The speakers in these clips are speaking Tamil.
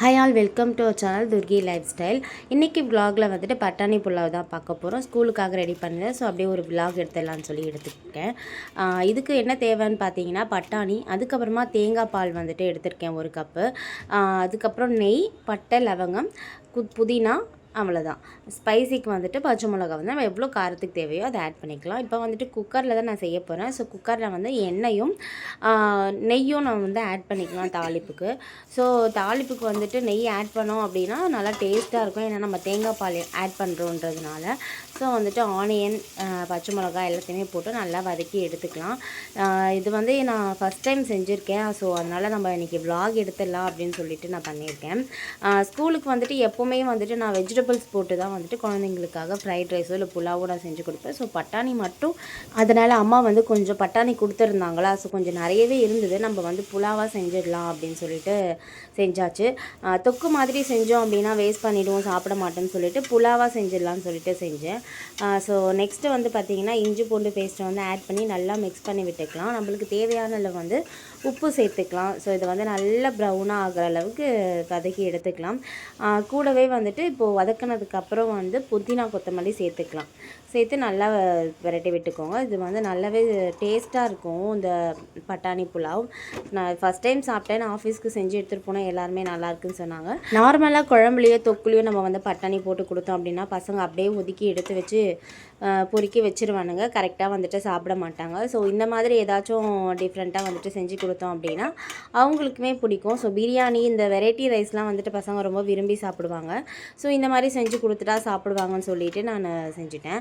Hi all welcome to channel Turkey lifestyle இன்றைக்கி விலாகில் வந்துட்டு பட்டாணி புலாவ் தான் பார்க்க போகிறோம் ஸ்கூலுக்காக ரெடி பண்ணுறேன் ஸோ அப்படியே ஒரு விலாக் எடுத்துடலாம்னு சொல்லி எடுத்துருக்கேன். இதுக்கு என்ன தேவைன்னு பார்த்தீங்கன்னா பட்டாணி அதுக்கப்புறமா தேங்காய் பால் வந்துட்டு எடுத்திருக்கேன் ஒரு கப்பு அதுக்கப்புறம் நெய் பட்டை லவங்கம் கு புதினா அவ்வளோதான் ஸ்பைசிக்கு வந்துட்டு பச்சை மிளகா வந்து நம்ம எவ்வளோ காரத்துக்கு தேவையோ அதை ஆட் பண்ணிக்கலாம். இப்போ வந்துட்டு குக்கரில் தான் நான் செய்ய போகிறேன் ஸோ குக்கரில் வந்து எண்ணெயும் நெய்யும் நான் வந்து ஆட் பண்ணிக்கலாம் தாளிப்புக்கு. ஸோ தாளிப்புக்கு வந்துட்டு நெய் ஆட் பண்ணோம் அப்படின்னா நல்லா டேஸ்ட்டாக இருக்கும். ஏன்னா நம்ம தேங்காய் பால் ஆட் பண்ணுறோன்றதுனால ஸோ வந்துட்டு ஆனியன் பச்சை மிளகா எல்லாத்தையுமே போட்டு நல்லா வதக்கி எடுத்துக்கலாம். இது வந்து நான் ஃபஸ்ட் டைம் செஞ்சுருக்கேன். ஸோ அதனால் நம்ம இன்றைக்கி விலாக் எடுத்துடலாம் அப்படின்னு சொல்லிட்டு நான் பண்ணியிருக்கேன். ஸ்கூலுக்கு வந்துட்டு எப்போவுமே வந்துட்டு நான் வெஜிடபிள்ஸ் போட்டு தான் வந்துட்டு குழந்தைங்களுக்காக ஃப்ரைட் ரைஸோ இல்லை புலாவோ நான் செஞ்சு கொடுப்பேன். ஸோ பட்டாணி மட்டும் அதனால் அம்மா வந்து கொஞ்சம் பட்டாணி கொடுத்துருந்தாங்களா? ஸோ கொஞ்சம் நிறையவே இருந்தது. நம்ம வந்து புலாவாக செஞ்சிடலாம் அப்படின்னு சொல்லிட்டு செஞ்சாச்சு. தொக்கு மாதிரி செஞ்சோம் அப்படின்னா வேஸ்ட் பண்ணிவிடுவோம் சாப்பிட மாட்டோம்னு சொல்லிட்டு புலாவாக செஞ்சிடலாம்னு சொல்லிட்டு செஞ்சேன். ஸோ நெக்ஸ்ட்டு வந்து பார்த்திங்கன்னா இஞ்சி பூண்டு பேஸ்ட்டை வந்து ஆட் பண்ணி நல்லா மிக்ஸ் பண்ணி விட்டுக்கலாம். நம்மளுக்கு தேவையான அளவு வந்து உப்பு சேர்த்துக்கலாம். ஸோ இதை வந்து நல்லா ப்ரௌனாக ஆகிற அளவுக்கு வதக்கி எடுத்துக்கலாம். கூடவே வந்துட்டு இப்போது அப்புறம் வந்து புதினா கொத்தமல்லி சேர்த்துக்கலாம். சேர்த்து நல்லா விரட்டி விட்டுக்கோங்க. இது வந்து நல்லாவே டேஸ்ட்டாக இருக்கும் இந்த பட்டாணி புலாவ். நான் ஃபஸ்ட் டைம் சாப்பிட்டேன். நான் ஆஃபீஸ்க்கு செஞ்சு எடுத்துகிட்டு போனால் எல்லாருமே நல்லா இருக்குன்னு சொன்னாங்க. நார்மலாக குழம்புலையோ தொக்குலையோ நம்ம வந்து பட்டாணி போட்டு கொடுத்தோம் அப்படின்னா பசங்க அப்படியே ஒதுக்கி எடுத்து வச்சு பொறுக்கி வச்சிருவானுங்க. கரெக்டாக வந்துட்டு சாப்பிட மாட்டாங்க. ஸோ இந்த மாதிரி ஏதாச்சும் டிஃப்ரெண்ட்டாக வந்துட்டு செஞ்சு கொடுத்தோம் அப்படின்னா அவங்களுக்குமே பிடிக்கும். ஸோ பிரியாணி இந்த வெரைட்டி ரைஸ்லாம் வந்துட்டு பசங்க ரொம்ப விரும்பி சாப்பிடுவாங்க. ஸோ இந்த மாதிரி செஞ்சு கொடுத்துட்டா சாப்பிடுவாங்கன்னு சொல்லிட்டு நான் செஞ்சுட்டேன்.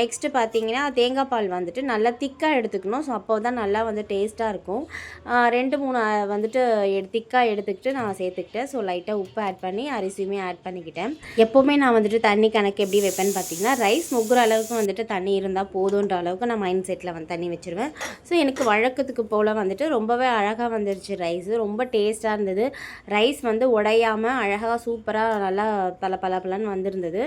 நெக்ஸ்ட்டு பார்த்தீங்கன்னா தேங்காய் பால் வந்துட்டு நல்லா திக்காக எடுத்துக்கணும். ஸோ அப்போ தான் நல்லா வந்து டேஸ்ட்டாக இருக்கும். ரெண்டு மூணு வந்துட்டு எடு திக்காக எடுத்துக்கிட்டு நான் சேர்த்துக்கிட்டேன். ஸோ லைட்டாக உப்பு ஆட் பண்ணி அரிசியுமே ஆட் பண்ணிக்கிட்டேன். எப்போவுமே நான் வந்துட்டு தண்ணி கணக்கு எப்படி வைப்பேன்னு பார்த்தீங்கன்னா ரைஸ் முங்குற அளவுக்கு வந்துட்டு தண்ணி இருந்தால் போதுன்ற அளவுக்கு நான் மைண்ட் செட்டில் வந்து தண்ணி வச்சுருவேன். ஸோ எனக்கு வழக்கத்துக்கு போல் வந்துட்டு ரொம்பவே அழகாக வந்துருச்சு ரைஸு ரொம்ப டேஸ்ட்டாக இருந்தது. ரைஸ் வந்து உடையாமல் அழகாக சூப்பராக நல்லா பல பல பலன்னு வந்திருந்தது.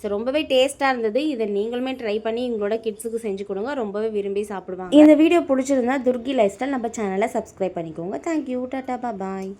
ஸோ ரொம்பவே டேஸ்ட்டாக இருந்தது. இதை நீங்களுமே ட்ரை பண்ணி எங்களோட கிட்ஸுக்கு செஞ்சு கொடுங்க. ரொம்பவே விரும்பி சாப்பிடுவாங்க. இந்த வீடியோ பிடிச்சிருந்தா துர்கி லைஃப் ஸ்டைல் நம்ம சேனலை சப்ஸ்கிரைப் பண்ணிக்கோங்க. தேங்க்யூ டாட்டா பாய்